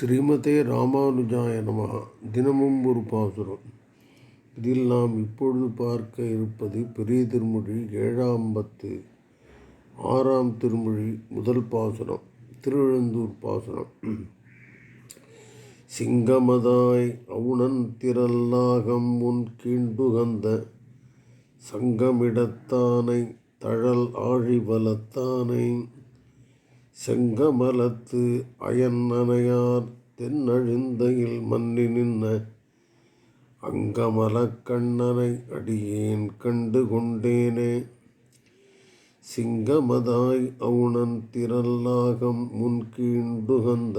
ஸ்ரீமதே ராமானுஜாய நமஹ. தினமும் ஒரு பாசுரம். இதில் நாம் இப்பொழுது பார்க்க இருப்பது பெரிய திருமொழி ஏழாம் பத்து ஆறாம் திருமொழி முதல் பாசுரம் திருவெழுந்தூர் பாசுரம். சிங்கமதாய் அவுணன் திரல்லாகம் உன் கீண்டுகந்த சங்கமிடத்தானை தழல் ஆழிவலத்தானை செங்கமலத்து அயன்னனையார் தென்னழுந்தையில் மன்னி நின்ன அங்கமல கண்ணனை அடியேன் கண்டு கொண்டேனே. சிங்கமதாய் அவுணன் திரல்லாகம் முன்கீண்டுகந்த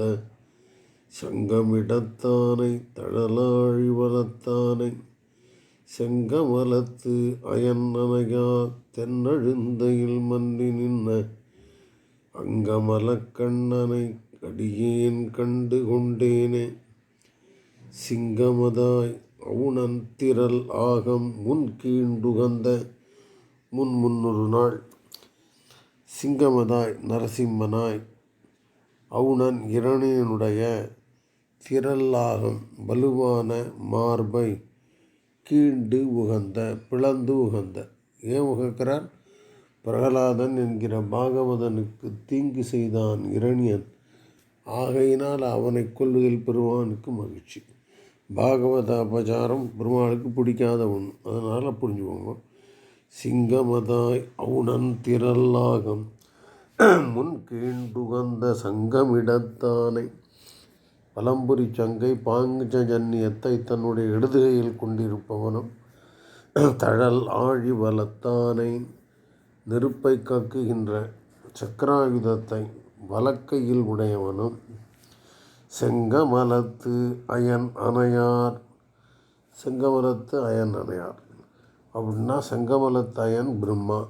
சங்கமிடத்தானை தழலாழி வளத்தானை செங்கமலத்து அயன்னனையார் தென்னழுந்தையில் மன்னி நின்ன அங்கமலக்கண்ணனை அடியேன் கண்டு கொண்டேனே சிங்கமதாய் அவுணந்திரல் ஆகம் முன் கீண்டுகந்த முன் முன்னொரு நாள் சிங்கமதாய் நரசிம்மனாய் அவுணன் இரணியனுடைய திரளாகம் வலுவான மார்பை கீண்டு உகந்த பிளந்து உகந்த. ஏன் உகக்கிறார்? பிரகலாதன் என்கிற பாகவதனுக்கு தீங்கு செய்தான் இரணியன். ஆகையினால் அவனை கொல்வதில் பெருமானுக்கு மகிழ்ச்சி. பாகவத அபச்சாரம் பெருமாளுக்கு பிடிக்காத ஒன்று அதனால் புரிஞ்சுக்கோங்க. சிங்கமதாய் அவுணன் திரல்லாகம் முன் கீண்டுகந்த சங்கமிடத்தானை. பலம்புரி சங்கை பாஞ்சஜன்யத்தை தன்னுடைய இடதுகையில் கொண்டிருப்பவனும் தழல் ஆழி வலத்தானை நெருப்பை கக்குகின்ற சக்கராயுதத்தை வலக்கையில் உடையவனும் செங்கமலத்து அயன் அணையார். செங்கமலத்து அயன் அணையார். அப்படின்னா செங்கமலத்து அயன் பிரம்மா.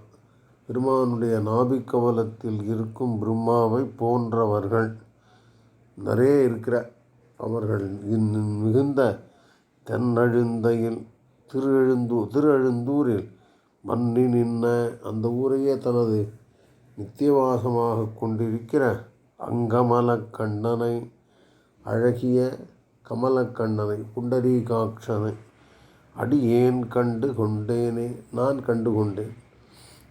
பெருமானுடைய நாபிக்கவலத்தில் இருக்கும் பிரம்மாவை போன்றவர்கள் நிறைய இருக்கிற அவர்கள். இன்னும் மிகுந்த தென்னழுந்தையில் திருஎழுந்தூர் திருஎழுந்தூரில் மன்னி நின்ன அந்த ஊரையே தனது நித்தியவாசமாக கொண்டிருக்கிற அங்கமலக்கண்ணனை அழகிய கமலக்கண்ணனை புண்டரீகாட்சனை ஏன் கண்டு கொண்டேனே நான் கண்டு கொண்டேன்.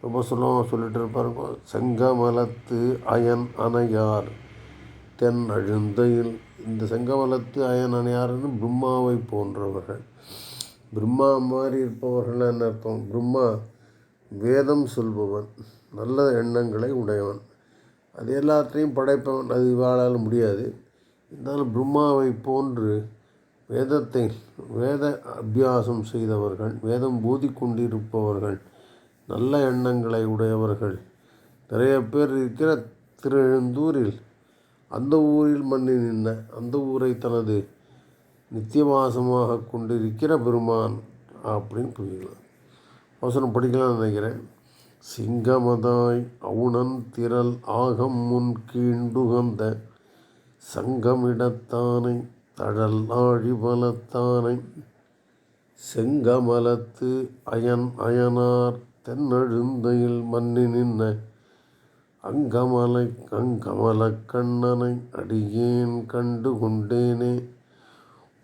ரொம்ப சுலபமாக சொல்லிட்டு இருப்பாருங்க செங்கமலத்து அயன் அணையார் தென் அழுந்தையில். இந்த செங்கமலத்து அயன் அணையார்னு பிரம்மாவை போன்றவர்கள். பிரம்மா மாதிரி இருப்பவர்கள் என்ன அர்த்தம்? பிரம்மா வேதம் சொல்பவன் நல்ல எண்ணங்களை உடையவன். அது எல்லாத்தையும் படைப்பவன். அது வாழால் முடியாது. இருந்தாலும் பிரம்மாவை போன்று வேதத்தை வேத அபியாசம் செய்தவர்கள் வேதம் போதி கொண்டிருப்பவர்கள் நல்ல எண்ணங்களை உடையவர்கள். நிறைய பேர் இருக்கிற திருஎழுந்தூரில் அந்த ஊரில் மண்ணி நின்ன அந்த ஊரை தனது நித்தியவாசமாக கொண்டிருக்கிற பெருமான் அப்படின்னு புரிஞ்சுக்கலாம் அவசரம் படிக்கலாம்னு நினைக்கிறேன். சிங்கமதாய் அவுணன் திரள் ஆகம் முன் கீண்டுகந்த சங்கமிடத்தானை தழல் ஆழி பலத்தானை செங்கமலத்து அயன் அயனார் தென்னழுந்தையில் மன்னி நின்ன அங்கமலை கங்கமலக் கண்ணனை அடியேன் கண்டு கொண்டேனே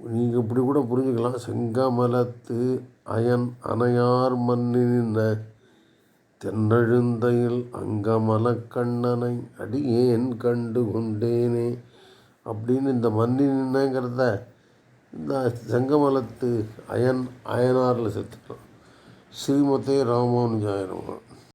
நீங்கள் இப்படி கூட புரிஞ்சுக்கலாம். செங்கமலத்து அயன் அணையார் மன்னி நின்ன தென்னழுந்தையில் அங்கமல கண்ணனை அடியேன் கண்டு கொண்டேனே அப்படின்னு இந்த மன்னி இந்த செங்கமலத்து அயன் அயனாரில் சேர்த்துக்கலாம். ஸ்ரீமதே ராமானுஜாயிரம்